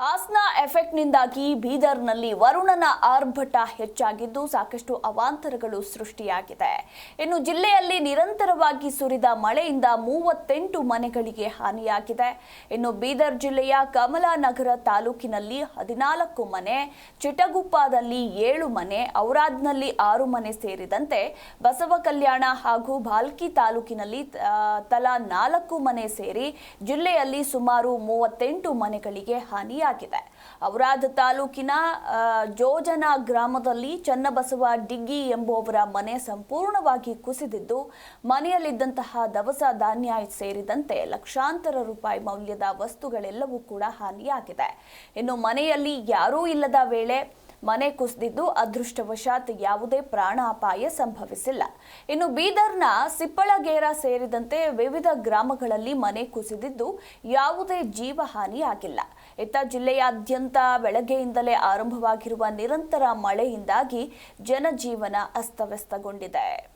ಹಾಸ್ನ ಎಫೆಕ್ಟ್ನಿಂದಾಗಿ ಬೀದರ್ನಲ್ಲಿ ವರುಣನ ಆರ್ಭಟ ಹೆಚ್ಚಾಗಿದ್ದು ಸಾಕಷ್ಟು ಅವಾಂತರಗಳು ಸೃಷ್ಟಿಯಾಗಿದೆ. ಇನ್ನು ಜಿಲ್ಲೆಯಲ್ಲಿ ನಿರಂತರವಾಗಿ ಸುರಿದ ಮಳೆಯಿಂದ ಮೂವತ್ತೆಂಟು ಮನೆಗಳಿಗೆ ಹಾನಿಯಾಗಿದೆ. ಇನ್ನು ಬೀದರ್ ಜಿಲ್ಲೆಯ ಕಮಲಾನಗರ ತಾಲೂಕಿನಲ್ಲಿ ಹದಿನಾಲ್ಕು ಮನೆ, ಚಿಟಗುಪ್ಪದಲ್ಲಿ ಏಳು ಮನೆ, ಔರಾದ್ನಲ್ಲಿ ಆರು ಮನೆ ಸೇರಿದಂತೆ ಬಸವ ಕಲ್ಯಾಣ ಹಾಗೂ ಭಾಲ್ಕಿ ತಾಲೂಕಿನಲ್ಲಿ ತಲಾ ನಾಲ್ಕು ಮನೆ ಸೇರಿ ಜಿಲ್ಲೆಯಲ್ಲಿ ಸುಮಾರು ಮೂವತ್ತೆಂಟು ಮನೆಗಳಿಗೆ ಹಾನಿಯಾಗಿದೆ. ಔರಾದ್ ತಾಲೂಕಿನ ಜೋಜನ ಗ್ರಾಮದಲ್ಲಿ ಚನ್ನಬಸವ ಡಿಗ್ಗಿ ಎಂಬುವವರ ಮನೆ ಸಂಪೂರ್ಣವಾಗಿ ಕುಸಿದಿದ್ದು, ಮನೆಯಲ್ಲಿದ್ದಂತಹ ದವಸ ಧಾನ್ಯ ಸೇರಿದಂತೆ ಲಕ್ಷಾಂತರ ರೂಪಾಯಿ ಮೌಲ್ಯದ ವಸ್ತುಗಳೆಲ್ಲವೂ ಕೂಡ ಹಾನಿಯಾಗಿದೆ. ಇನ್ನು ಮನೆಯಲ್ಲಿ ಯಾರೂ ಇಲ್ಲದ ವೇಳೆ ಮನೆ ಕುಸಿದಿದ್ದು ಅದೃಷ್ಟವಶಾತ್ ಯಾವುದೇ ಪ್ರಾಣಾಪಾಯ ಸಂಭವಿಸಿಲ್ಲ. ಇನ್ನು ಬೀದರ್ನ ಸಿಪ್ಪಳಗೇರ ಸೇರಿದಂತೆ ವಿವಿಧ ಗ್ರಾಮಗಳಲ್ಲಿ ಮನೆ ಕುಸಿದಿದ್ದು ಯಾವುದೇ ಜೀವಹಾನಿ ಆಗಿಲ್ಲ. ಇತ್ತ ಜಿಲ್ಲೆಯಾದ್ಯಂತ ಬೆಳಗ್ಗೆಯಿಂದಲೇ ಆರಂಭವಾಗಿರುವ ನಿರಂತರ ಮಳೆಯಿಂದಾಗಿ ಜನಜೀವನ ಅಸ್ತವ್ಯಸ್ತಗೊಂಡಿದೆ.